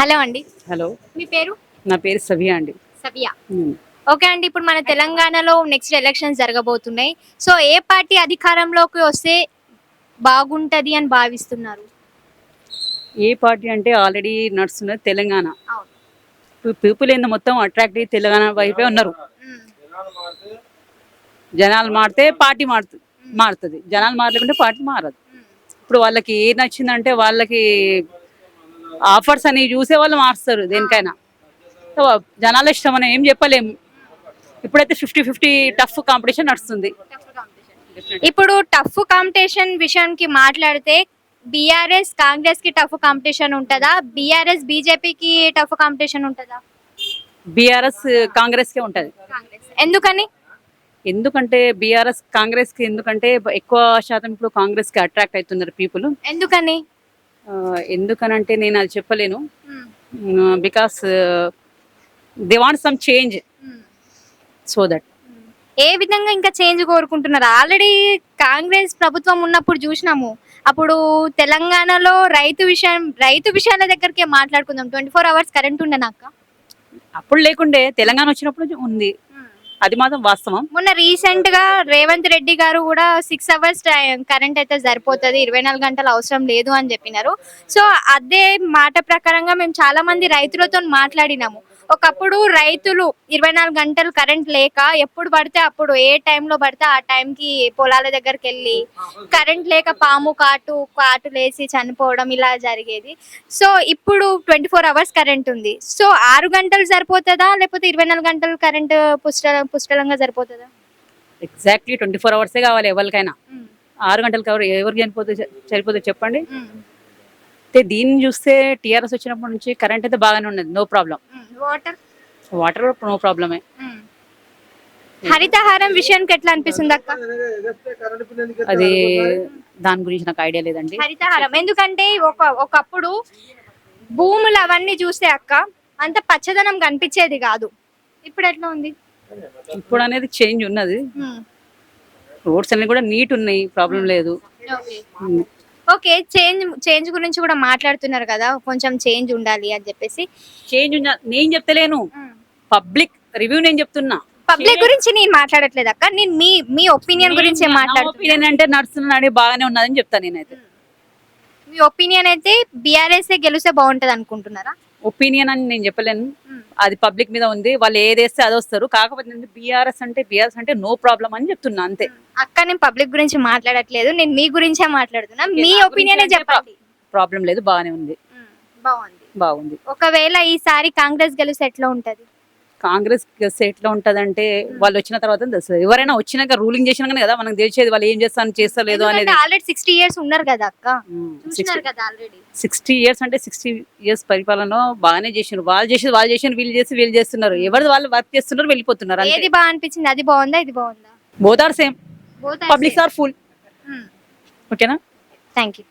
Hello అండి. Hello. మీ పేరు? నా పేరు సవియా అండి. ఉమ్. ఓకే అండి ఇప్పుడు మన తెలంగాణలో నెక్స్ట్ ఎలక్షన్స్ జరగబోతున్నాయి. సో ఏ పార్టీ అధికారంలోకి వస్తే బాగుంటది అని భావిస్తున్నారు? ఏ పార్టీ అంటే ఆల్రెడీ నడుస్తున్నది తెలంగాణ. పీపుల్ ఏందో మొత్తం అట్రాక్టివ్ తెలంగాణ వైపే ఉన్నారు. జనాలు మారితే పార్టీ మారుతు మారుతుంది. జనాలు మారలేకుంటే పార్టీ మారదు. ఇప్పుడు వాళ్ళకి ఏ నచ్చిందంటే వాళ్ళకి ఆఫర్స్ అని చూసే వాళ్ళు మారుస్తారు దేనికైనా. జనాల ఇష్టం అని ఏం చెప్పలేము ఇప్పుడైతే ఫిఫ్టీ ఫిఫ్టీ టఫ్ కాంపిటీషన్ నడుస్తుంది. ఇప్పుడు టఫ్ కాంపిటీషన్ విషయానికి మాట్లాడితే బీఆర్ఎస్ కాంగ్రెస్కి టఫ్ కాంపిటీషన్ ఉంటుందా? బీఆర్ఎస్ బీజేపీకి టఫ్ కాంపిటీషన్ ఉంటుందా? బీఆర్ఎస్ కాంగ్రెస్కే ఉంటుంది. కాంగ్రెస్. ఎందుకని? ఎందుకంటే బీఆర్ఎస్ కాంగ్రెస్కి ఎందుకంటే ఎక్కువ శాతం ఇప్పుడు కాంగ్రెస్కి అట్రాక్ట్ అవుతున్నారు పీపుల్. ఎందుకని? ఎందుకనంటే నేను అది చెప్పలేను. Because they want some change so that ఏ విధంగా ఇంకా చేంజ్ కోరుకుంటున్నారు? ఆల్రెడీ కాంగ్రెస్ ప్రభుత్వం ఉన్నప్పుడు చూసినాము. అప్పుడు తెలంగాణలో రైతు విషయం రైతు విషయాల దగ్గరికి మాట్లాడుకుందాం. ట్వంటీ ఫోర్ అవర్స్ కరెంట్ ఉండే నాకు అప్పుడు లేకుండే తెలంగాణ వచ్చినప్పుడు ఉంది. అది మాత్రం వాస్తవం. మొన్న రీసెంట్గా రేవంత్ రెడ్డి గారు కూడా సిక్స్ అవర్స్ కరెంట్ అయితే సరిపోతుంది ఇరవై నాలుగు గంటలు అవసరం లేదు అని చెప్పినారు. సో అదే మాట ప్రకారంగా మేము చాలా మంది రైతులతో మాట్లాడినాము. ఒకప్పుడు రైతులు ఇరవై నాలుగు గంటలు కరెంట్ లేక ఎప్పుడు పడితే అప్పుడు ఏ టైంలో పడితే ఆ టైంకి పొలాల దగ్గరికి వెళ్ళి కరెంట్ లేక పాము కాటు కాటు లేసి చనిపోవడం ఇలా జరిగేది. సో ఇప్పుడు ట్వంటీ ఫోర్ అవర్స్ కరెంట్ ఉంది. సో ఆరు గంటలు సరిపోతుందా? లేకపోతే ఇరవై నాలుగు గంటలు కరెంట్ పుష్ట పుష్టలంగా సరిపోతుందా? ఎగ్జాక్ట్లీ ట్వంటీ ఫోర్ అవర్సే కావాలి ఎవరికైనా. ఆరు గంటలు కవర్ ఎవరికి చనిపోతే సరిపోతే చెప్పండి. అయితే దీన్ని చూస్తే టీఆర్ఎస్ వచ్చినప్పటి నుంచి కరెంట్ అయితే బాగానే ఉన్నది. No problem water water no ప్రాబ్లమే హరితహారం విషయానికి ఎట్లా అనిపిస్తుంది అక్క? అది దాని గురించి నాకు ఐడియా లేదండి. హరితహారం. ఎందుకంటే ఒక ఒకప్పుడు భూములు అవన్నీ చూస్తే అక్క అంత పచ్చదనం కనిపించేది కాదు. ఇప్పుడు ఎట్లా ఉంది? ఇప్పుడు అనేది చేంజ్ ఉన్నది. రోడ్స్ అన్ని కూడా నీట్ ఉన్నాయి ప్రాబ్లం లేదు. ఉమ్. ఓకే చేంజ్ చేంజ్ గురించి కూడా మాట్లాడుతున్నారు కదా కొంచెం చేంజ్ ఉండాలి అని చెప్పేసి. చేంజ్ నేను చెప్తలేను. పబ్లిక్ రివ్యూ నేను చెప్తున్నా. పబ్లిక్ గురించి నేను మాట్లాడట్లేదు అక్క. నేను మీ మీ ఒపీనియన్ గురించి మాట్లాడుతున్నా. ఒపీనియన్ అంటే నడుస్తున్నాడు బాగానే ఉన్నదని చెప్తాను నేనైతే. మీ ఒపీనియన్ అయితే బీఆర్ఎస్ గెలిస్తే బాగుంటది అనుకుంటున్నారా ఒపీనియన్ అని నేను చెప్పలేను. అది పబ్లిక్ మీద ఉంది వాళ్ళు ఏది వేస్తే అది వస్తారు. కాకపోతే బీఆర్ఎస్ అంటే బీఆర్ఎస్ అంటే నో ప్రాబ్లం అని చెప్తున్నా అంతే. అక్క నేను పబ్లిక్ గురించి మాట్లాడట్లేదు నేను మీ గురించే మాట్లాడుతున్నా. మీ ఒపీనియనే చెప్పండి. ప్రాబ్లం లేదు బాగానే ఉంది. బాగుంది. బాగుంది. ఒకవేళ ఈసారి కాంగ్రెస్ గెలిస్తే ఎట్లా ఉంటది? కాంగ్రెస్ ఎట్లా ఉంటదంటే వాళ్ళు వచ్చిన తర్వాత తెలుస్తుంది ఎవరైనా వచ్చినాక రూలింగ్ చేసినాక కదా మనకు తెలిసేది వాళ్ళు ఏం చేస్తాను చేస్తలేదు అనేది. ఆల్రెడీ సిక్స్టీ ఇయర్స్ ఉన్నారు కదా అక్క. చూసినారు సిక్స్టీ కదా ఆల్రెడీ సిక్స్టీ ఇయర్స్ అంటే సిక్స్టీ ఇయర్స్ పరిపాలన బాగానే చేసినారు. వాళ్ళు చేసి వాళ్ళు చేసిన వీళ్ళు చేసి వీళ్ళు చేస్తున్నారు. ఎవరిది వాళ్ళు వర్క్ చేస్తున్నారు వెళ్ళిపోతున్నారు ఏది బాగా అనిపించింది? అది బాగుందా? ఇది బాగుందా? Both are same public are full ఓకేనా థ్యాంక్ యూ